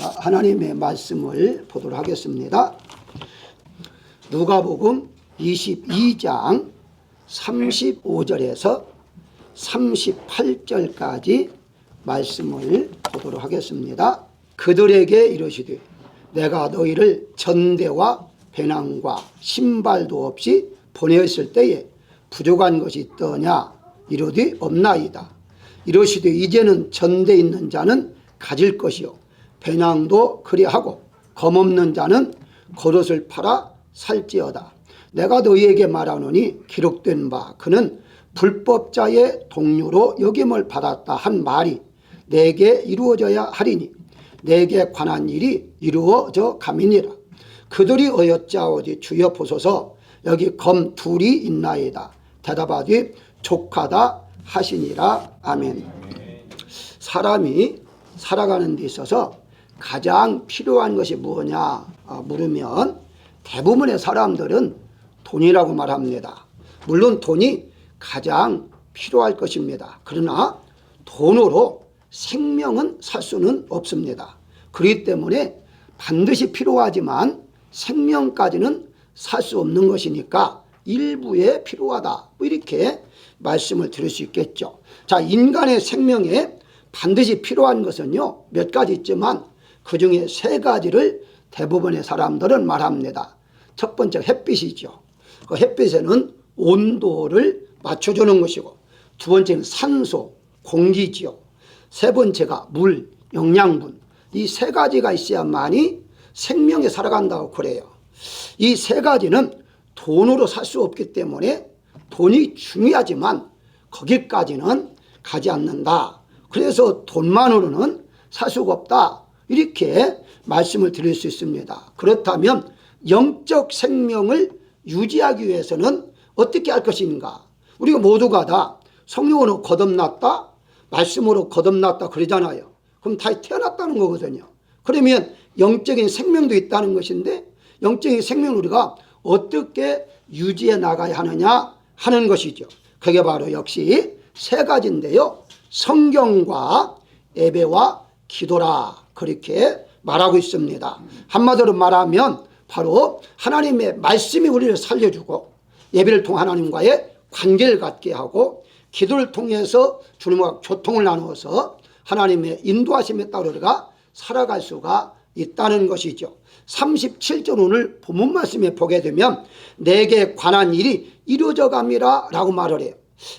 하나님의 말씀을 보도록 하겠습니다. 누가복음 22장 35절에서 38절까지 말씀을 보도록 하겠습니다. 그들에게 이르시되 내가 너희를 전대와 배낭과 신발도 없이 보내었을 때에 부족한 것이 있더냐 이르되 없나이다. 이르시되 이제는 전대 있는 자는 가질 것이요 배낭도 그리하고 검 없는 자는 겉옷을 팔아 살지어다. 내가 너희에게 말하노니 기록된 바 그는 불법자의 동료로 여김을 받았다 한 말이 내게 이루어져야 하리니 내게 관한 일이 이루어져 가미니라. 그들이 어여짜오지 주여 보소서 여기 검 둘이 있나이다. 대답하되 족하다 하시니라. 아멘. 사람이 살아가는 데 있어서 가장 필요한 것이 뭐냐 아, 물으면 대부분의 사람들은 돈이라고 말합니다. 물론 돈이 가장 필요할 것입니다. 그러나 돈으로 생명은 살 수는 없습니다. 그렇기 때문에 반드시 필요하지만 생명까지는 살 수 없는 것이니까 일부에 필요하다. 뭐 이렇게 말씀을 드릴 수 있겠죠. 자, 인간의 생명에 반드시 필요한 것은요, 몇 가지 있지만 그 중에 세 가지를 대부분의 사람들은 말합니다. 첫 번째 햇빛이죠. 그 햇빛에는 온도를 맞춰주는 것이고, 두 번째는 산소, 공기지요. 세 번째가 물, 영양분. 이 세 가지가 있어야만이 생명이 살아간다고 그래요. 이 세 가지는 돈으로 살 수 없기 때문에 돈이 중요하지만 거기까지는 가지 않는다. 그래서 돈만으로는 살 수가 없다. 이렇게 말씀을 드릴 수 있습니다. 그렇다면 영적 생명을 유지하기 위해서는 어떻게 할 것인가? 우리가 모두가 다 성령으로 거듭났다, 말씀으로 거듭났다 그러잖아요. 그럼 다 태어났다는 거거든요. 그러면 영적인 생명도 있다는 것인데 영적인 생명을 우리가 어떻게 유지해 나가야 하느냐 하는 것이죠. 그게 바로 역시 세 가지인데요. 성경과 예배와 기도라 그렇게 말하고 있습니다. 한마디로 말하면 바로 하나님의 말씀이 우리를 살려주고 예배를 통해 하나님과의 관계를 갖게 하고 기도를 통해서 주님과 교통을 나누어서 하나님의 인도하심에 따라 우리가 살아갈 수가 있다는 것이죠. 37절 오늘 본문 말씀에 보게 되면 내게 관한 일이 이루어져 감이라 라고 말을 해요.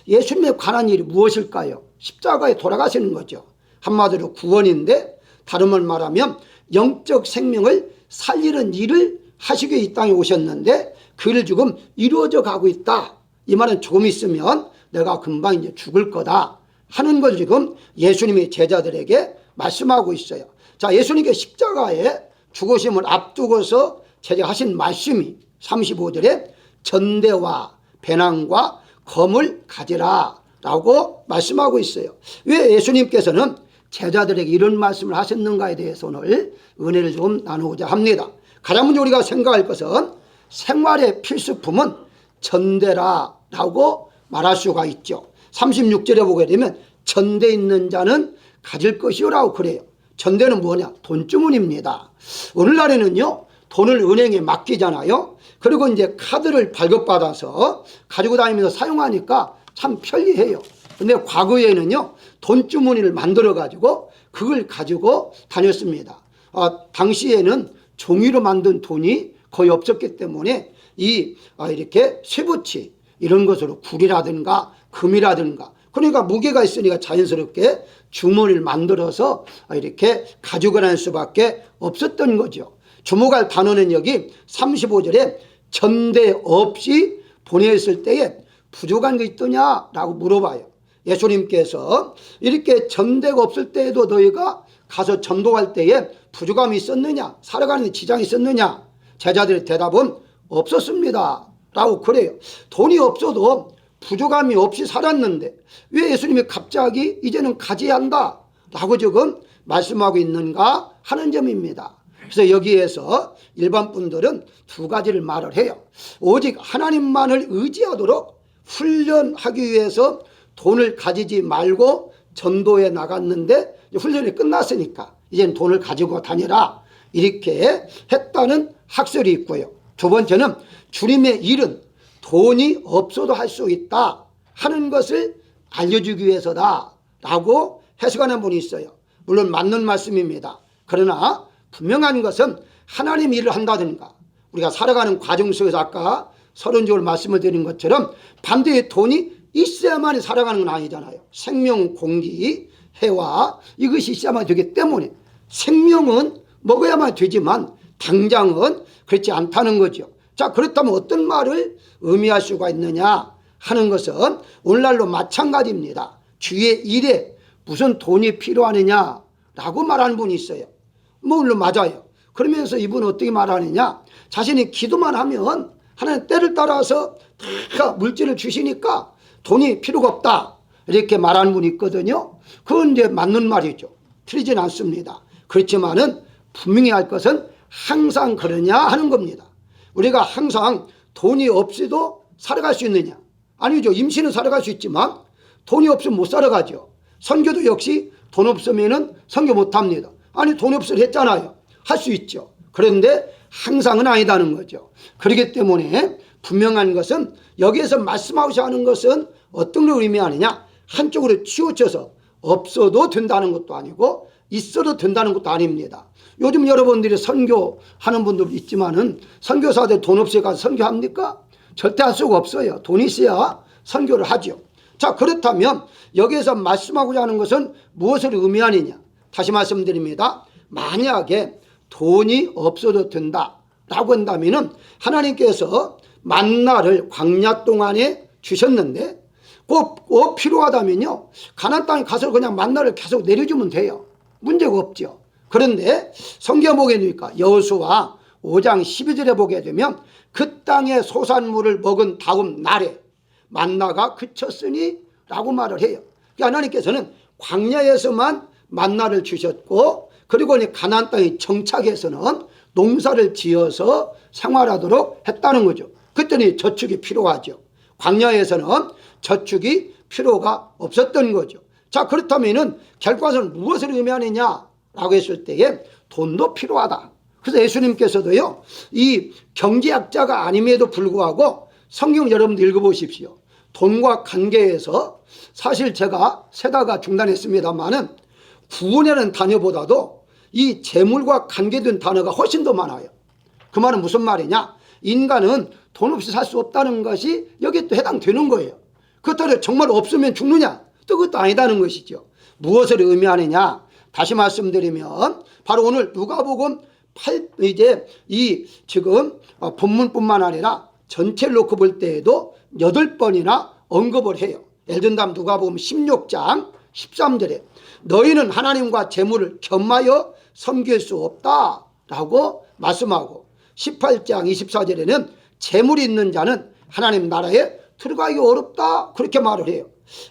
예수님에 관한 일이 무엇일까요? 십자가에 돌아가시는 거죠. 한마디로 구원인데 다름을 말하면 영적 생명을 살리는 일을 하시기 이 땅에 오셨는데 그를 지금 이루어져 가고 있다. 이 말은 조금 있으면 내가 금방 이제 죽을 거다 하는 걸 지금 예수님이 제자들에게 말씀하고 있어요. 자, 예수님께 십자가에 죽으심을 앞두고서 제자하신 말씀이 35절에 전대와 배낭과 검을 가지라 라고 말씀하고 있어요. 왜 예수님께서는 제자들에게 이런 말씀을 하셨는가에 대해서 오늘 은혜를 좀 나누고자 합니다. 가장 먼저 우리가 생각할 것은 생활의 필수품은 전대라라고 말할 수가 있죠. 36절에 보게 되면 전대 있는 자는 가질 것이요라고 그래요. 전대는 뭐냐? 돈주머니입니다. 오늘날에는요, 돈을 은행에 맡기잖아요. 그리고 이제 카드를 발급받아서 가지고 다니면서 사용하니까 참 편리해요. 근데 과거에는요, 돈주머니를 만들어가지고 그걸 가지고 다녔습니다. 아, 당시에는 종이로 만든 돈이 거의 없었기 때문에 이, 아, 이렇게 쇠붙이 이런 것으로 굴이라든가 금이라든가 그러니까 무게가 있으니까 자연스럽게 주머니를 만들어서 이렇게 가지고 다닐 수밖에 없었던 거죠. 주목할 단어는 여기 35절에 전대 없이 보냈을 때에 부족한 게 있더냐라고 물어봐요. 예수님께서 이렇게 전대가 없을 때에도 너희가 가서 전도할 때에 부족함이 있었느냐? 살아가는 데 지장이 있었느냐? 제자들의 대답은 없었습니다. 라고 그래요. 돈이 없어도 부족함이 없이 살았는데 왜 예수님이 갑자기 이제는 가져야 한다 라고 지금 말씀하고 있는가 하는 점입니다. 그래서 여기에서 일반 분들은 두 가지를 말을 해요. 오직 하나님만을 의지하도록 훈련하기 위해서 돈을 가지지 말고 전도에 나갔는데 훈련이 끝났으니까 이젠 돈을 가지고 다니라 이렇게 했다는 학설이 있고요. 두 번째는 주님의 일은 돈이 없어도 할 수 있다 하는 것을 알려주기 위해서다 라고 해석하는 분이 있어요. 물론 맞는 말씀입니다. 그러나 분명한 것은 하나님 일을 한다든가 우리가 살아가는 과정 속에서 아까 서른조를 말씀을 드린 것처럼 반드시 돈이 있어야만 살아가는 건 아니잖아요. 생명, 공기, 해와 이것이 있어야만 되기 때문에 생명은 먹어야만 되지만 당장은 그렇지 않다는 거죠. 자, 그렇다면 어떤 말을 의미할 수가 있느냐 하는 것은 오늘날로 마찬가지입니다. 주의 일에 무슨 돈이 필요하느냐라고 말하는 분이 있어요. 뭐 물론 맞아요. 그러면서 이분은 어떻게 말하느냐? 자신이 기도만 하면 하나님 때를 따라서 다 물질을 주시니까 돈이 필요가 없다. 이렇게 말하는 분이 있거든요. 그건 이제 맞는 말이죠. 틀리진 않습니다. 그렇지만은 분명히 할 것은 항상 그러냐 하는 겁니다. 우리가 항상 돈이 없이도 살아갈 수 있느냐? 아니죠. 임신은 살아갈 수 있지만 돈이 없으면 못 살아가죠. 선교도 역시 돈 없으면은 선교 못 합니다. 아니 돈 없을 했잖아요. 할 수 있죠. 그런데 항상은 아니다는 거죠. 그렇기 때문에 분명한 것은 여기에서 말씀하고자 하는 것은 어떤 걸 의미하느냐? 한쪽으로 치우쳐서 없어도 된다는 것도 아니고 있어도 된다는 것도 아닙니다. 요즘 여러분들이 선교하는 분들 있지만은 선교사들 돈 없이 가서 선교합니까? 절대 할 수가 없어요. 돈이 있어야 선교를 하죠. 자, 그렇다면 여기에서 말씀하고자 하는 것은 무엇을 의미하느냐? 다시 말씀드립니다. 만약에 돈이 없어도 된다 라고 한다면은 하나님께서 만나를 광야 동안에 주셨는데 꼭, 꼭 필요하다면요. 가나안 땅에 가서 그냥 만나를 계속 내려주면 돼요. 문제가 없죠. 그런데 성경 보게 되니까 여호수아 5장 12절에 보게 되면 그 땅의 소산물을 먹은 다음 날에 만나가 그쳤으니 라고 말을 해요. 그러니까 하나님께서는 광야에서만 만나를 주셨고 그리고 가나안 땅에 정착해서는 농사를 지어서 생활하도록 했다는 거죠. 그랬더니 저축이 필요하죠. 광야에서는 저축이 필요가 없었던 거죠. 자, 그렇다면은 결과는 무엇을 의미하느냐라고 했을 때에 돈도 필요하다. 그래서 예수님께서도요, 이 경제학자가 아님에도 불구하고 성경 여러분들 읽어보십시오. 돈과 관계에서 사실 제가 세다가 중단했습니다만은 구원이라는 단어보다도 이 재물과 관계된 단어가 훨씬 더 많아요. 그 말은 무슨 말이냐? 인간은 돈 없이 살 수 없다는 것이 여기에 또 해당되는 거예요. 그렇다고 정말 없으면 죽느냐? 또 그것도 아니다는 것이죠. 무엇을 의미하느냐? 다시 말씀드리면 바로 오늘 누가복음 8 이제 이 지금 어, 본문뿐만 아니라 전체를 놓고 볼 때에도 여덟 번이나 언급을 해요. 예를 든다면 누가복음 16장 13절에 너희는 하나님과 재물을 겸하여 섬길 수 없다라고 말씀하고 18장 24절에는 재물이 있는 자는 하나님 나라에 들어가기 어렵다 그렇게 말을 해요.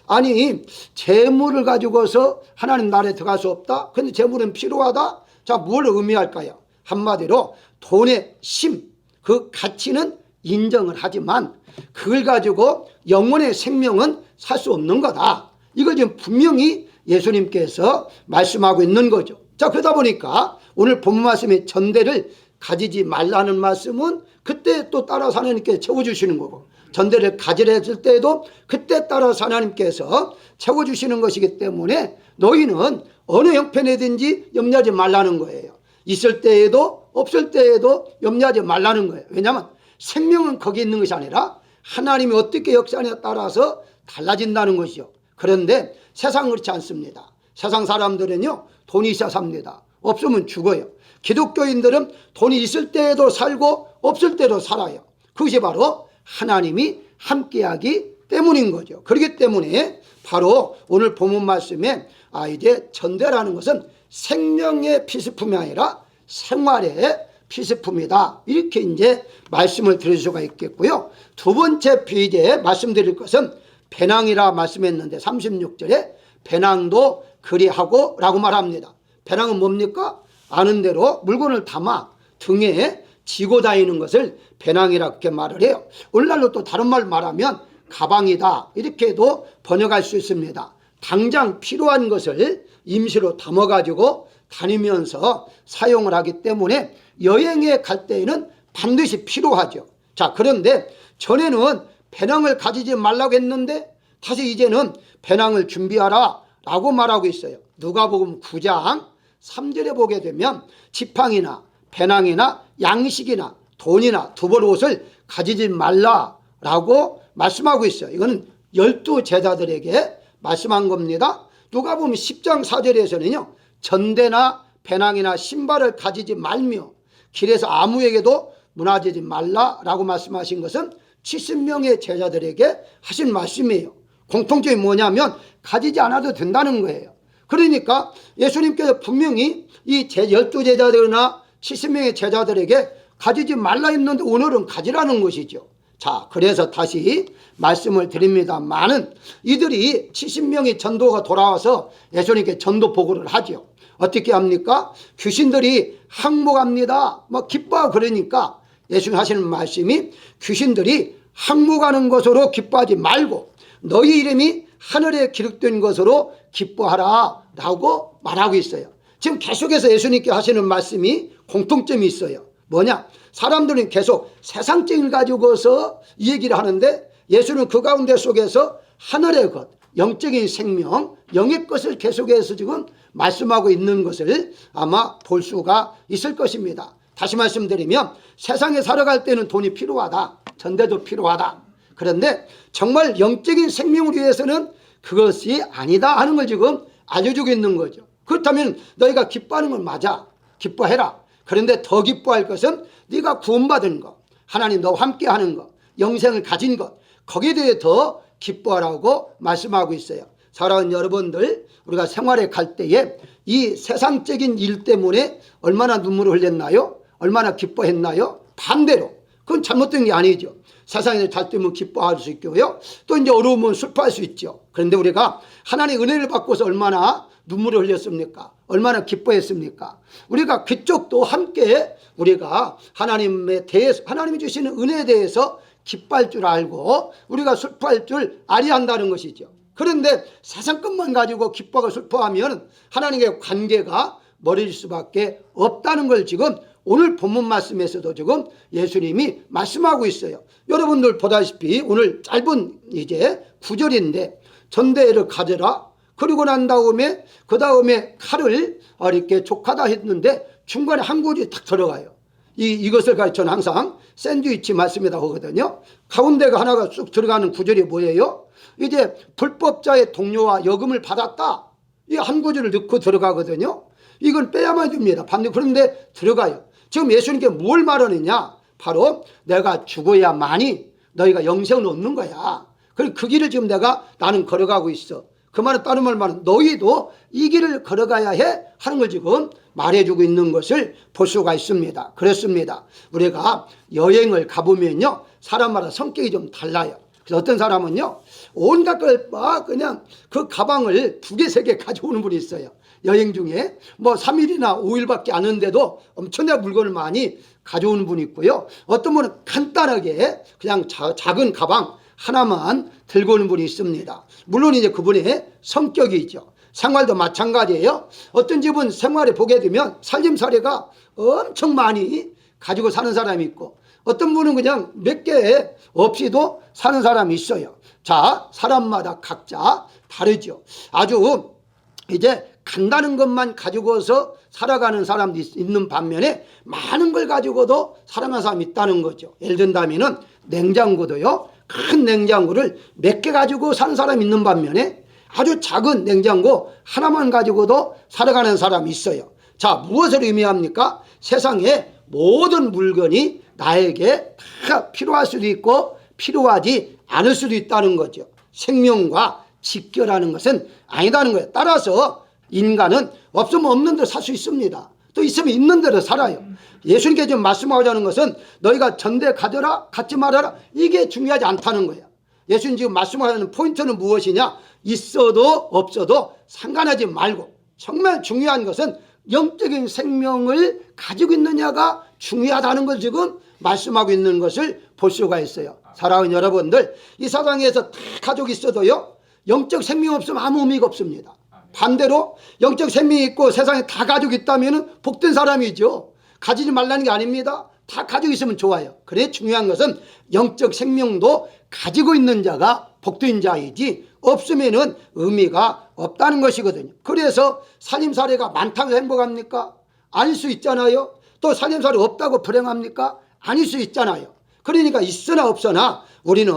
아니 재물을 가지고서 하나님 나라에 들어갈 수 없다. 근데 재물은 필요하다. 자, 뭘 의미할까요? 한마디로 돈의 심, 그 가치는 인정을 하지만 그걸 가지고 영혼의 생명은 살 수 없는 거다. 이걸 지금 분명히 예수님께서 말씀하고 있는 거죠. 자, 그러다 보니까 오늘 본문 말씀의 전대를 가지지 말라는 말씀은 그때 또 따라서 하나님께서 채워주시는 거고 전대를 가지려 했을 때에도 그때 따라서 하나님께서 채워주시는 것이기 때문에 너희는 어느 형편에든지 염려하지 말라는 거예요. 있을 때에도 없을 때에도 염려하지 말라는 거예요. 왜냐하면 생명은 거기 있는 것이 아니라 하나님이 어떻게 역사하냐에 따라서 달라진다는 것이죠. 그런데 세상은 그렇지 않습니다. 세상 사람들은요, 돈이 있어야 삽니다. 없으면 죽어요. 기독교인들은 돈이 있을 때에도 살고 없을 때도 살아요. 그것이 바로 하나님이 함께하기 때문인 거죠. 그렇기 때문에 바로 오늘 본문 말씀에 아 이제 전대라는 것은 생명의 피스품이 아니라 생활의 피스품이다. 이렇게 이제 말씀을 드릴 수가 있겠고요. 두 번째 비제 말씀드릴 것은 배낭이라 말씀했는데 36절에 배낭도 그리하고 라고 말합니다. 배낭은 뭡니까? 아는 대로 물건을 담아 등에 지고 다니는 것을 배낭이라 그렇게 말을 해요. 오늘날로 또 다른 말 말하면 가방이다. 이렇게도 번역할 수 있습니다. 당장 필요한 것을 임시로 담아가지고 다니면서 사용을 하기 때문에 여행에 갈 때에는 반드시 필요하죠. 자, 그런데 전에는 배낭을 가지지 말라고 했는데 다시 이제는 배낭을 준비하라 라고 말하고 있어요. 누가복음 9장 3절에 보게 되면 지팡이나 배낭이나 양식이나 돈이나 두벌 옷을 가지지 말라라고 말씀하고 있어요. 이거는 열두 제자들에게 말씀한 겁니다. 누가 보면 10장 4절에서는요. 전대나 배낭이나 신발을 가지지 말며 길에서 아무에게도 무너지지 말라라고 말씀하신 것은 70명의 제자들에게 하신 말씀이에요. 공통점이 뭐냐면 가지지 않아도 된다는 거예요. 그러니까 예수님께서 분명히 이 제- 열두 제자들이나 70명의 제자들에게 가지지 말라 했는데 오늘은 가지라는 것이죠. 자, 그래서 다시 말씀을 드립니다. 많은 이들이 70명의 전도가 돌아와서 예수님께 전도 보고를 하죠. 어떻게 합니까? 귀신들이 항복합니다. 뭐 기뻐하고 그러니까 예수님 하시는 말씀이 귀신들이 항복하는 것으로 기뻐하지 말고 너희 이름이 하늘에 기록된 것으로 기뻐하라 라고 말하고 있어요. 지금 계속해서 예수님께 하시는 말씀이 공통점이 있어요. 뭐냐? 사람들은 계속 세상적인 가지고서 이 얘기를 하는데 예수는 그 가운데 속에서 하늘의 것, 영적인 생명, 영의 것을 계속해서 지금 말씀하고 있는 것을 아마 볼 수가 있을 것입니다. 다시 말씀드리면 세상에 살아갈 때는 돈이 필요하다. 전대도 필요하다. 그런데 정말 영적인 생명을 위해서는 그것이 아니다 하는 걸 지금 알려주고 있는 거죠. 그렇다면 너희가 기뻐하는 건 맞아. 기뻐해라. 그런데 더 기뻐할 것은 네가 구원받은 것, 하나님 너와 함께 하는 것, 영생을 가진 것, 거기에 대해 더 기뻐하라고 말씀하고 있어요. 사랑하는 여러분들, 우리가 생활에 갈 때에 이 세상적인 일 때문에 얼마나 눈물을 흘렸나요? 얼마나 기뻐했나요? 반대로. 그건 잘못된 게 아니죠. 세상에 잘 때면 기뻐할 수 있고요. 또 이제 어려우면 슬퍼할 수 있죠. 그런데 우리가 하나님의 은혜를 받고서 얼마나 눈물을 흘렸습니까? 얼마나 기뻐했습니까? 우리가 그쪽도 함께 우리가 하나님에 대해서 하나님이 주시는 은혜에 대해서 기뻐할 줄 알고 우리가 슬퍼할 줄 알아야 한다는 것이죠. 그런데 세상 것만 가지고 기뻐하고 슬퍼하면 하나님의 관계가 멀어질 수밖에 없다는 걸 지금 오늘 본문 말씀에서도 지금 예수님이 말씀하고 있어요. 여러분들 보다시피 오늘 짧은 이제 구절인데 전대를 가져라. 그리고 난 다음에 그 다음에 칼을 이렇게 족하다 했는데 중간에 한 구절이 탁 들어가요. 이, 이것을 저는 항상 샌드위치 말씀이다 하거든요. 가운데가 하나가 쑥 들어가는 구절이 뭐예요? 이제 불법자의 동료와 여금을 받았다. 이 한 구절을 넣고 들어가거든요. 이건 빼야만 됩니다. 반대 그런데 들어가요. 지금 예수님께 뭘 말하느냐? 바로 내가 죽어야만이 너희가 영생을 얻는 거야. 그리고 그 길을 지금 내가 나는 걸어가고 있어. 그 말은 다른 말 말은 너희도 이 길을 걸어가야 해 하는 걸 지금 말해주고 있는 것을 볼 수가 있습니다. 그렇습니다. 우리가 여행을 가보면요. 사람마다 성격이 좀 달라요. 그래서 어떤 사람은요. 온갖 걸 막 그냥 그 가방을 두 개, 세 개 가져오는 분이 있어요. 여행 중에 뭐 3일이나 5일밖에 안 하는데도 엄청난 물건을 많이 가져오는 분이 있고요. 어떤 분은 간단하게 그냥 자, 작은 가방 하나만 들고 오는 분이 있습니다. 물론 이제 그분의 성격이 있죠. 생활도 마찬가지예요. 어떤 집은 생활에 보게 되면 살림살이가 엄청 많이 가지고 사는 사람이 있고 어떤 분은 그냥 몇 개 없이도 사는 사람이 있어요. 자, 사람마다 각자 다르죠. 아주 이제 간다는 것만 가지고서 살아가는 사람도 있- 있는 반면에 많은 걸 가지고도 살아가는 사람이 있다는 거죠. 예를 든다면은 냉장고도요. 큰 냉장고를 몇 개 가지고 사는 사람이 있는 반면에 아주 작은 냉장고 하나만 가지고도 살아가는 사람이 있어요. 자, 무엇을 의미합니까? 세상에 모든 물건이 나에게 다 필요할 수도 있고 필요하지 않을 수도 있다는 거죠. 생명과 직결하는 것은 아니다는 거예요. 따라서 인간은 없으면 없는 대로 살 수 있습니다. 또 있으면 있는 대로 살아요. 예수님께 지금 말씀하자는 것은 너희가 전대 가져라, 갖지 말아라. 이게 중요하지 않다는 거예요. 예수님 지금 말씀하는 포인트는 무엇이냐? 있어도 없어도 상관하지 말고 정말 중요한 것은 영적인 생명을 가지고 있느냐가 중요하다는 걸 지금 말씀하고 있는 것을 볼 수가 있어요. 사랑하는 여러분들, 이 세상에서 다 가족이 있어도요, 영적 생명 없으면 아무 의미가 없습니다. 반대로 영적 생명이 있고 세상에 다 가지고 있다면 복된 사람이죠. 가지지 말라는 게 아닙니다. 다 가지고 있으면 좋아요. 그래 중요한 것은 영적 생명도 가지고 있는 자가 복된 자이지 없으면은 의미가 없다는 것이거든요. 그래서 살림살이가 많다고 행복합니까? 아닐 수 있잖아요. 또 살림살이 없다고 불행합니까? 아닐 수 있잖아요. 그러니까 있으나 없으나 우리는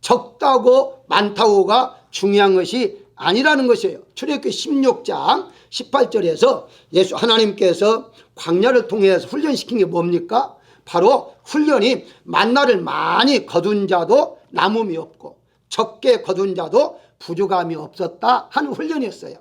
적다고 많다고가 중요한 것이 아니라는 것이에요. 출애굽기 16장 18절에서 예수 하나님께서 광야를 통해서 훈련시킨 게 뭡니까? 바로 훈련이 만나를 많이 거둔 자도 남음이 없고 적게 거둔 자도 부족함이 없었다 하는 훈련이었어요.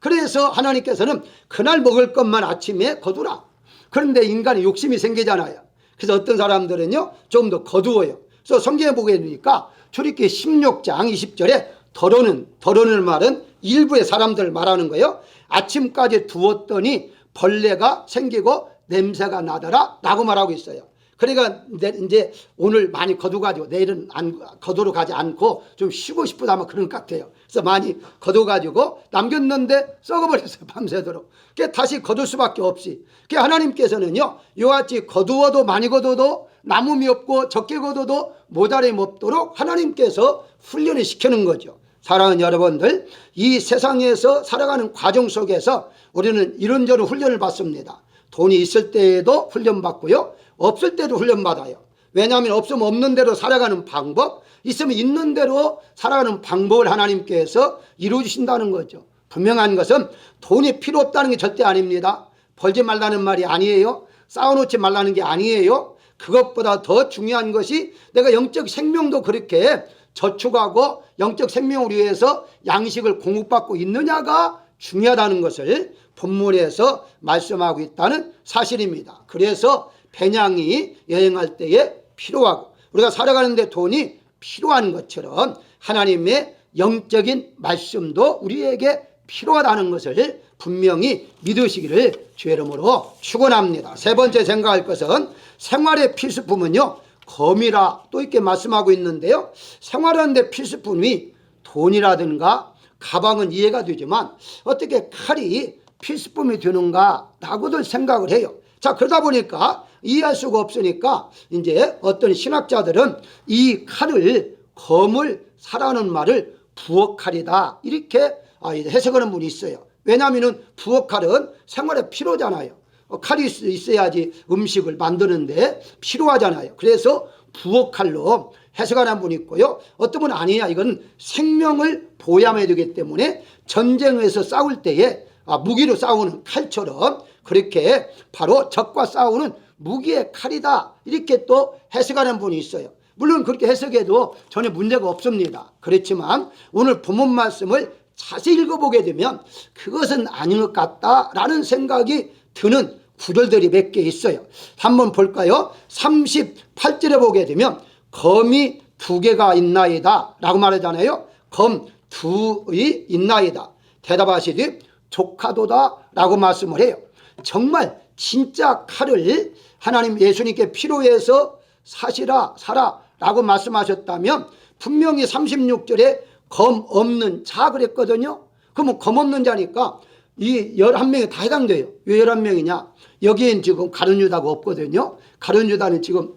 그래서 하나님께서는 그날 먹을 것만 아침에 거두라. 그런데 인간이 욕심이 생기잖아요. 그래서 어떤 사람들은요 좀 더 거두어요. 그래서 성경에 보게 되니까 출애굽기 16장 20절에 덜어는 덜어는 말은 일부의 사람들 말하는 거예요. 아침까지 두었더니 벌레가 생기고 냄새가 나더라 라고 말하고 있어요. 그러니까 내- 이제 오늘 많이 거두가지고 내일은 안, 거두러 가지 않고 좀 쉬고 싶다 아마 그런 것 같아요. 그래서 많이 거두가지고 남겼는데 썩어버렸어요. 밤새도록. 그게 다시 거둘 수밖에 없이. 그 하나님께서는요, 이같이 거두어도 많이 거둬도 남음이 없고 적게 거둬도 모자람이 없도록 하나님께서 훈련을 시키는 거죠. 사랑하는 여러분들, 이 세상에서 살아가는 과정 속에서 우리는 이런저런 훈련을 받습니다. 돈이 있을 때에도 훈련받고요. 없을 때도 훈련받아요. 왜냐하면 없으면 없는 대로 살아가는 방법, 있으면 있는 대로 살아가는 방법을 하나님께서 이루어주신다는 거죠. 분명한 것은 돈이 필요 없다는 게 절대 아닙니다. 벌지 말라는 말이 아니에요. 쌓아놓지 말라는 게 아니에요. 그것보다 더 중요한 것이 내가 영적 생명도 그렇게 저축하고 영적 생명을 위해서 양식을 공급받고 있느냐가 중요하다는 것을 본문에서 말씀하고 있다는 사실입니다. 그래서 배냥이 여행할 때에 필요하고 우리가 살아가는데 돈이 필요한 것처럼 하나님의 영적인 말씀도 우리에게 필요하다는 것을 분명히 믿으시기를 주의 이름으로 축원합니다. 세 번째 생각할 것은 생활의 필수품은요. 검이라 또 이렇게 말씀하고 있는데요. 생활하는데 필수품이 돈이라든가 가방은 이해가 되지만 어떻게 칼이 필수품이 되는가라고들 생각을 해요. 자, 그러다 보니까 이해할 수가 없으니까 이제 어떤 신학자들은 이 칼을 검을 사라는 말을 부엌칼이다. 이렇게 아, 해석하는 분이 있어요. 왜냐하면 부엌칼은 생활에 필요잖아요. 어, 칼이 있- 있어야지 음식을 만드는데 필요하잖아요. 그래서 부엌칼로 해석하는 분이 있고요. 어떤 분은 아니야. 이건 생명을 보호해야 되기 때문에 전쟁에서 싸울 때에 아, 무기로 싸우는 칼처럼 그렇게 바로 적과 싸우는 무기의 칼이다. 이렇게 또 해석하는 분이 있어요. 물론 그렇게 해석해도 전혀 문제가 없습니다. 그렇지만 오늘 본문 말씀을 자세히 읽어보게 되면 그것은 아닌 것 같다라는 생각이 드는 구절들이 몇 개 있어요. 한번 볼까요? 38절에 보게 되면 검이 두 개가 있나이다 라고 말하잖아요. 검 두이 있나이다. 대답하시되 조카도다 라고 말씀을 해요. 정말 진짜 칼을 하나님 예수님께 필요해서 사시라 사라 라고 말씀하셨다면 분명히 36절에 검 없는 자 그랬거든요. 그러면 검 없는 자니까 이 11명이 다 해당돼요. 왜 11명이냐? 여기엔 지금 가룟 유다가 없거든요. 가룟 유다는 지금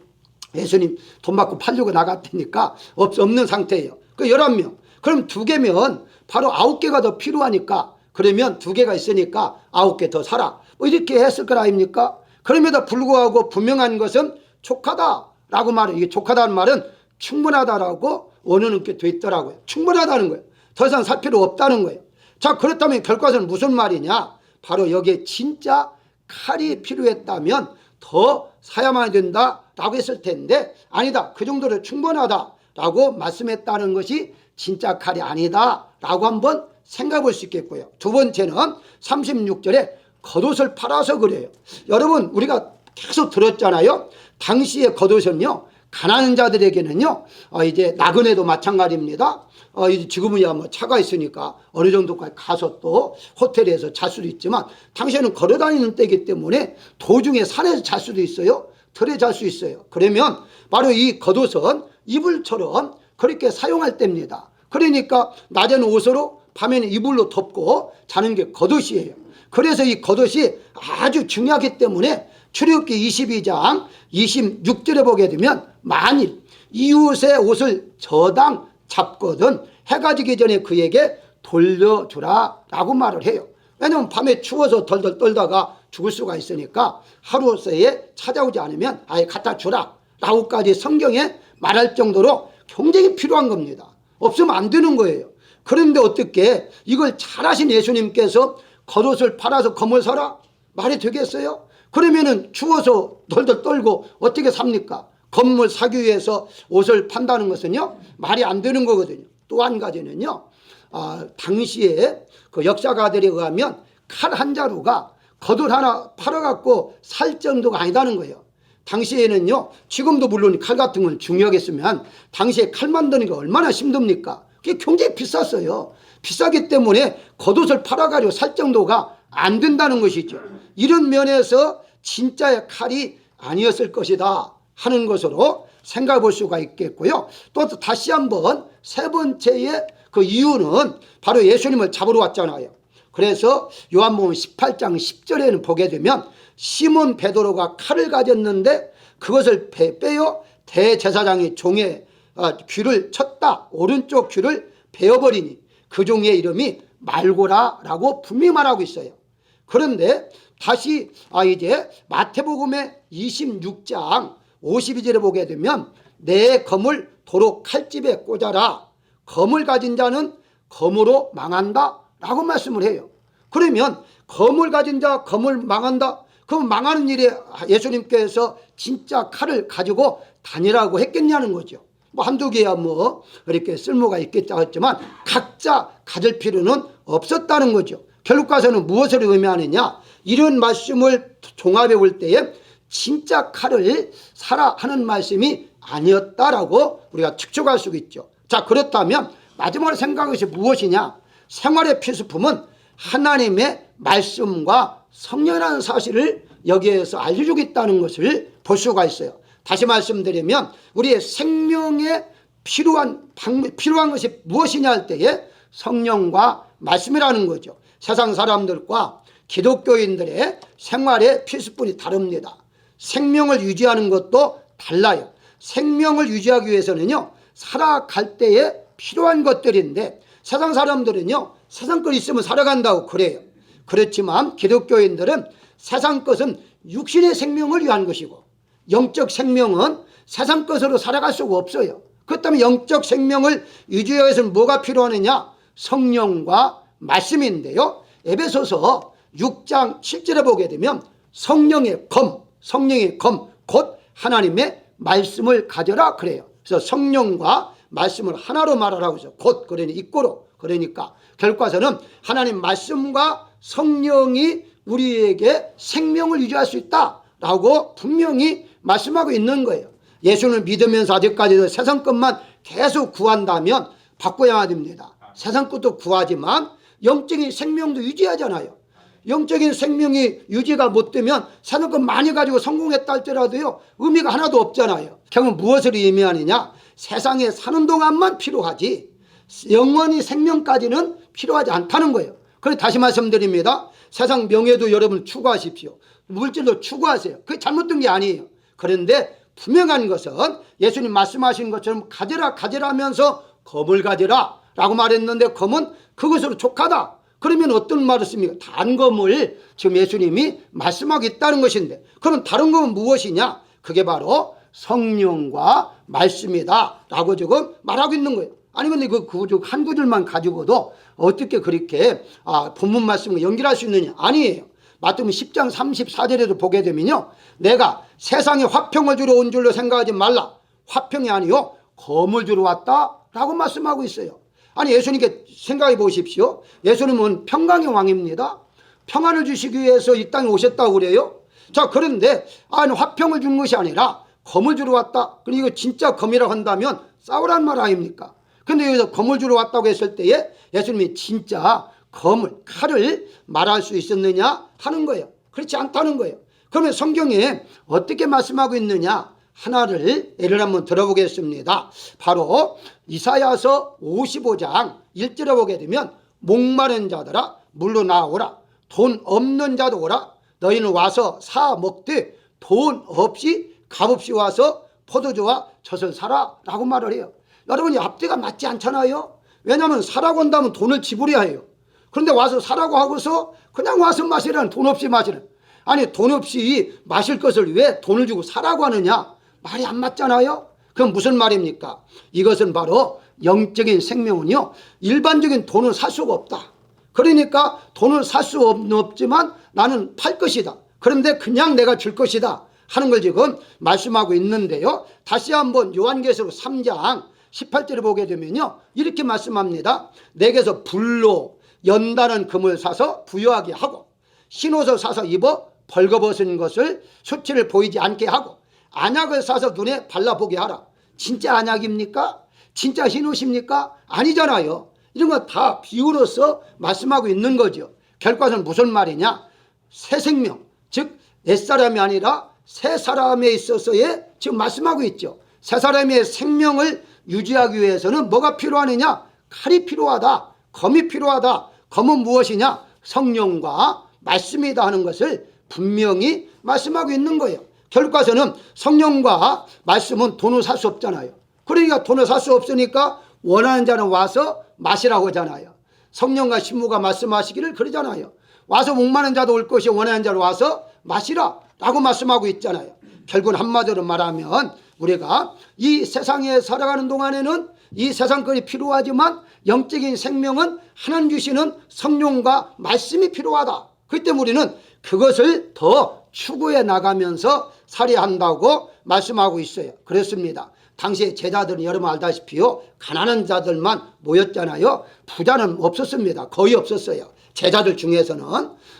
예수님 돈 받고 팔려고 나갔다니까 없, 없는 상태예요. 그 11명. 그럼 두 개면 바로 아홉 개가 더 필요하니까 그러면 두 개가 있으니까 아홉 개 더 사라. 뭐 이렇게 했을 거 아닙니까? 그럼에도 불구하고 분명한 것은 족하다라고 말해요. 이게 족하다는 말은 충분하다라고 원어는 이렇게 돼 있더라고요. 충분하다는 거예요. 더 이상 살 필요 없다는 거예요. 자, 그렇다면 결과는 무슨 말이냐? 바로 여기에 진짜 칼이 필요했다면 더 사야만 된다 라고 했을 텐데 아니다. 그 정도로 충분하다 라고 말씀했다는 것이 진짜 칼이 아니다 라고 한번 생각해 볼 수 있겠고요. 두 번째는 36절에 겉옷을 팔아서 그래요. 여러분 우리가 계속 들었잖아요. 당시의 겉옷은요. 가난한 자들에게는요. 어, 이제 나그네도 마찬가지입니다. 어, 이제 지금은야 뭐 차가 있으니까 어느 정도까지 가서 또 호텔에서 잘 수도 있지만 당시에는 걸어 다니는 때이기 때문에 도중에 산에서 잘 수도 있어요. 들에 잘 수 있어요. 그러면 바로 이 겉옷은 이불처럼 그렇게 사용할 때입니다. 그러니까 낮에는 옷으로 밤에는 이불로 덮고 자는 게 겉옷이에요. 그래서 이 겉옷이 아주 중요하기 때문에 출애굽기 22장 26절에 보게 되면 만일 이웃의 옷을 저당 잡거든 해가 지기 전에 그에게 돌려주라 라고 말을 해요. 왜냐하면 밤에 추워서 덜덜 떨다가 죽을 수가 있으니까 하루 새에 찾아오지 않으면 아예 갖다 주라 라고까지 성경에 말할 정도로 굉장히 필요한 겁니다. 없으면 안 되는 거예요. 그런데 어떻게 이걸 잘하신 예수님께서 겉옷을 팔아서 검을 사라? 말이 되겠어요? 그러면은 추워서 덜덜 떨고 어떻게 삽니까? 건물 사기 위해서 옷을 판다는 것은요 말이 안 되는 거거든요. 또 한 가지는요, 아, 당시에 그 역사가들에 의하면 칼 한 자루가 겉옷 하나 팔아갖고 살 정도가 아니다는 거예요. 당시에는요, 지금도 물론 칼 같은 걸 중요하게 쓰면 당시에 칼 만드는 게 얼마나 힘듭니까? 그게 굉장히 비쌌어요. 비싸기 때문에 겉옷을 팔아가지고 살 정도가 안 된다는 것이죠. 이런 면에서 진짜의 칼이 아니었을 것이다 하는 것으로 생각해 볼 수가 있겠고요. 또 다시 한번 세 번째의 그 이유는 바로 예수님을 잡으러 왔잖아요. 그래서 요한복음 18장 10절에는 보게 되면 시몬 베드로가 칼을 가졌는데 그것을 빼- 빼어 대제사장이 종의 아, 귀를 쳤다. 오른쪽 귀를 베어버리니 그 종의 이름이 말고라라고 분명히 말하고 있어요. 그런데 다시 아 이제 마태복음의 26장 52절에 보게 되면 내 검을 도로 칼집에 꽂아라. 검을 가진 자는 검으로 망한다 라고 말씀을 해요. 그러면 검을 가진 자 검을 망한다. 그럼 망하는 일에 예수님께서 진짜 칼을 가지고 다니라고 했겠냐는 거죠. 뭐 한두 개야 뭐 이렇게 쓸모가 있겠다 했지만 각자 가질 필요는 없었다는 거죠. 결국 가서는 무엇을 의미하느냐? 이런 말씀을 종합해 볼 때에 진짜 칼을 사라 하는 말씀이 아니었다라고 우리가 측정할 수 있죠. 자, 그렇다면 마지막으로 생각한 것이 무엇이냐? 생활의 필수품은 하나님의 말씀과 성령이라는 사실을 여기에서 알려주겠다는 것을 볼 수가 있어요. 다시 말씀드리면 우리의 생명에 필요한 방- 필요한 것이 무엇이냐 할 때에 성령과 말씀이라는 거죠. 세상 사람들과 기독교인들의 생활의 필수품이 다릅니다. 생명을 유지하는 것도 달라요. 생명을 유지하기 위해서는요, 살아갈 때에 필요한 것들인데 세상 사람들은요, 세상 것 있으면 살아간다고 그래요. 그렇지만 기독교인들은 세상 것은 육신의 생명을 위한 것이고 영적 생명은 세상 것으로 살아갈 수가 없어요. 그렇다면 영적 생명을 유지하기 위해서는 뭐가 필요하느냐? 성령과 말씀인데요. 에베소서 6장 7절에 보게 되면 성령의 검, 성령의 검, 곧 하나님의 말씀을 가져라 그래요. 그래서 성령과 말씀을 하나로 말하라고 해서 곧 그러니 입고로 그러니까 결과서는 하나님 말씀과 성령이 우리에게 생명을 유지할 수 있다라고 분명히 말씀하고 있는 거예요. 예수를 믿으면서 아직까지도 세상 것만 계속 구한다면 바꿔야 됩니다. 세상 것도 구하지만 영적인 생명도 유지하잖아요. 영적인 생명이 유지가 못 되면 세상 것 많이 가지고 성공했다 할지라도요 의미가 하나도 없잖아요. 결국 무엇을 의미하느냐? 세상에 사는 동안만 필요하지 영원히 생명까지는 필요하지 않다는 거예요. 그래서 다시 말씀드립니다. 세상 명예도 여러분 추구하십시오. 물질도 추구하세요. 그게 잘못된 게 아니에요. 그런데 분명한 것은 예수님 말씀하신 것처럼 가져라 가져라 하면서 검을 가져라 라고 말했는데 검은 그것으로 족하다. 그러면 어떤 말을 씁니까? 단검을 지금 예수님이 말씀하고 있다는 것인데 그럼 다른 검은 무엇이냐? 그게 바로 성령과 말씀이다 라고 지금 말하고 있는 거예요. 아니 근데 그 한 구절만 가지고도 어떻게 그렇게 아, 본문 말씀을 연결할 수 있느냐? 아니에요. 마태복음 10장 34절에도 보게 되면요. 내가 세상에 화평을 주러 온 줄로 생각하지 말라. 화평이 아니요. 검을 주러 왔다 라고 말씀하고 있어요. 아니 예수님께 생각해 보십시오. 예수님은 평강의 왕입니다. 평안을 주시기 위해서 이 땅에 오셨다고 그래요. 자 그런데 아니 화평을 주는 것이 아니라 검을 주러 왔다. 그리고 진짜 검이라고 한다면 싸우란 말 아닙니까? 근데 여기서 검을 주러 왔다고 했을 때에 예수님이 진짜 검을 칼을 말할 수 있었느냐 하는 거예요. 그렇지 않다는 거예요. 그러면 성경에 어떻게 말씀하고 있느냐 하나를 예를 한번 들어보겠습니다. 바로 이사야서 55장 1절에 보게 되면 목마른 자들아 물러나오라 돈 없는 자도 오라 너희는 와서 사 먹되 돈 없이 값없이 와서 포도주와 젖을 사라 라고 말을 해요 여러분이 앞뒤가 맞지 않잖아요 왜냐하면 사라고 한다면 돈을 지불해야 해요 그런데 와서 사라고 하고서 그냥 와서 마시라는 돈 없이 마시는. 아니 돈 없이 마실 것을 왜 돈을 주고 사라고 하느냐? 말이 안 맞잖아요. 그럼 무슨 말입니까? 이것은 바로 영적인 생명은요 일반적인 돈을 살 수가 없다. 그러니까 돈을 살 수 없지만 나는 팔 것이다. 그런데 그냥 내가 줄 것이다 하는 걸 지금 말씀하고 있는데요. 다시 한번 요한계시록 3장 18절을 보게 되면요 이렇게 말씀합니다. 내게서 불로 연단한 금을 사서 부여하게 하고 흰옷을 사서 입어 벌거벗은 것을 수치를 보이지 않게 하고 안약을 사서 눈에 발라보게 하라. 진짜 안약입니까? 진짜 흰옷입니까? 아니잖아요. 이런 거 다 비유로서 말씀하고 있는 거죠. 결과는 무슨 말이냐? 새 생명 즉 옛사람이 아니라 새 사람에 있어서의 지금 말씀하고 있죠. 새 사람의 생명을 유지하기 위해서는 뭐가 필요하느냐? 칼이 필요하다 검이 필요하다. 검은 무엇이냐? 성령과 말씀이다 하는 것을 분명히 말씀하고 있는 거예요. 결과서는 성령과 말씀은 돈을 살 수 없잖아요. 그러니까 돈을 살 수 없으니까 원하는 자는 와서 마시라고 하잖아요. 성령과 신부가 말씀하시기를 그러잖아요. 와서 목마른 자도 올 것이 원하는 자로 와서 마시라 라고 말씀하고 있잖아요. 결국은 한마디로 말하면 우리가 이 세상에 살아가는 동안에는 이 세상 것이 필요하지만 영적인 생명은 하나님 주시는 성령과 말씀이 필요하다. 때문에 우리는 그것을 더 추구해 나가면서 살아야 한다고 말씀하고 있어요. 그렇습니다. 당시에 제자들은 여러분 알다시피요 가난한 자들만 모였잖아요. 부자는 없었습니다. 거의 없었어요. 제자들 중에서는.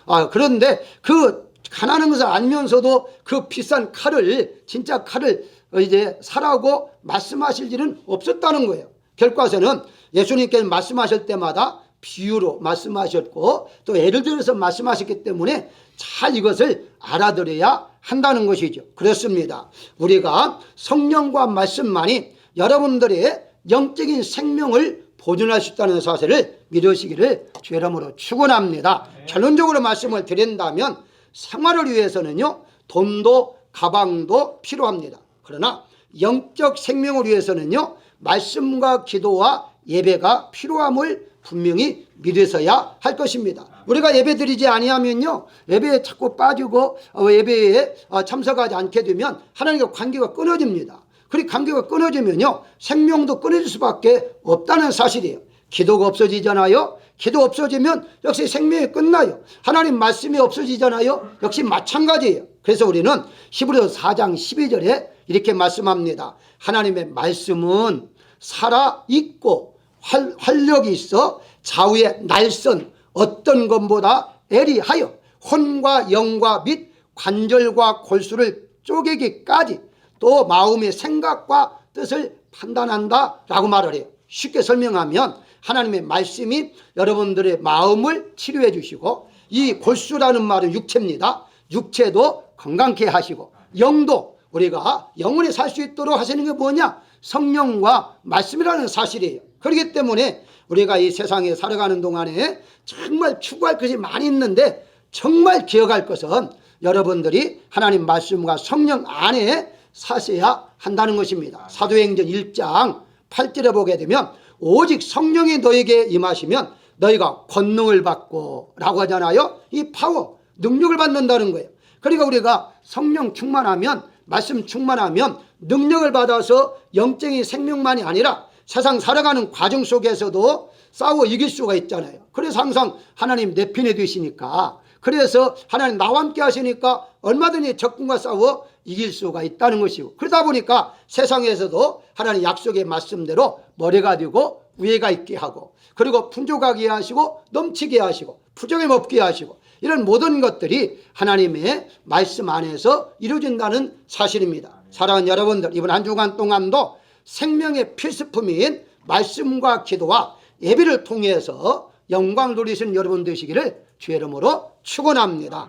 아 그런데 그 가난한 것을 알면서도 그 비싼 칼을 진짜 칼을 이제 사라고 말씀하실 일은 없었다는 거예요 결과서는 예수님께서 말씀하실 때마다 비유로 말씀하셨고 또 예를 들어서 말씀하셨기 때문에 잘 이것을 알아들어야 한다는 것이죠. 그렇습니다. 우리가 성령과 말씀만이 여러분들의 영적인 생명을 보존할 수 있다는 사실을 믿으시기를 죄람으로 축원합니다. 결론적으로 말씀을 드린다면 생활을 위해서는요 돈도 가방도 필요합니다. 그러나 영적 생명을 위해서는요 말씀과 기도와 예배가 필요함을 분명히 믿으셔야 할 것입니다. 우리가 예배 드리지 아니하면요 예배에 자꾸 빠지고 어, 예배에 어, 참석하지 않게 되면 하나님과 관계가 끊어집니다. 그리고 관계가 끊어지면요 생명도 끊어질 수밖에 없다는 사실이에요. 기도가 없어지잖아요. 기도 없어지면 역시 생명이 끝나요. 하나님 말씀이 없어지잖아요. 역시 마찬가지예요. 그래서 우리는 히브리서 4장 12절에 이렇게 말씀합니다. 하나님의 말씀은 살아 있고 활, 활력이 있어 좌우의 날선 어떤 것보다 애리하여 혼과 영과 및 관절과 골수를 쪼개기까지 또 마음의 생각과 뜻을 판단한다 라고 말을 해요 쉽게 설명하면 하나님의 말씀이 여러분들의 마음을 치료해 주시고 이 골수라는 말은 육체입니다 육체도 건강케 하시고 영도 우리가 영원히 살 수 있도록 하시는 게 뭐냐 성령과 말씀이라는 사실이에요 그렇기 때문에 우리가 이 세상에 살아가는 동안에 정말 추구할 것이 많이 있는데 정말 기억할 것은 여러분들이 하나님 말씀과 성령 안에 사셔야 한다는 것입니다. 사도행전 1장 8절에 보게 되면 오직 성령이 너에게 임하시면 너희가 권능을 받고 라고 하잖아요. 이 파워, 능력을 받는다는 거예요. 그러니까 우리가 성령 충만하면 말씀 충만하면 능력을 받아서 영적인 생명만이 아니라 세상 살아가는 과정 속에서도 싸워 이길 수가 있잖아요. 그래서 항상 하나님 내 편에 되시니까 그래서 하나님 나와 함께 하시니까 얼마든지 적군과 싸워 이길 수가 있다는 것이고 그러다 보니까 세상에서도 하나님 약속의 말씀대로 머리가 되고 위에가 있게 하고 그리고 풍족하게 하시고 넘치게 하시고 부정에 없게 하시고 이런 모든 것들이 하나님의 말씀 안에서 이루어진다는 사실입니다. 사랑하는 여러분들 이번 한 주간 동안도 생명의 필수품인 말씀과 기도와 예배를 통해서 영광 누리신 여러분 되시기를 주의 이름으로 축원합니다.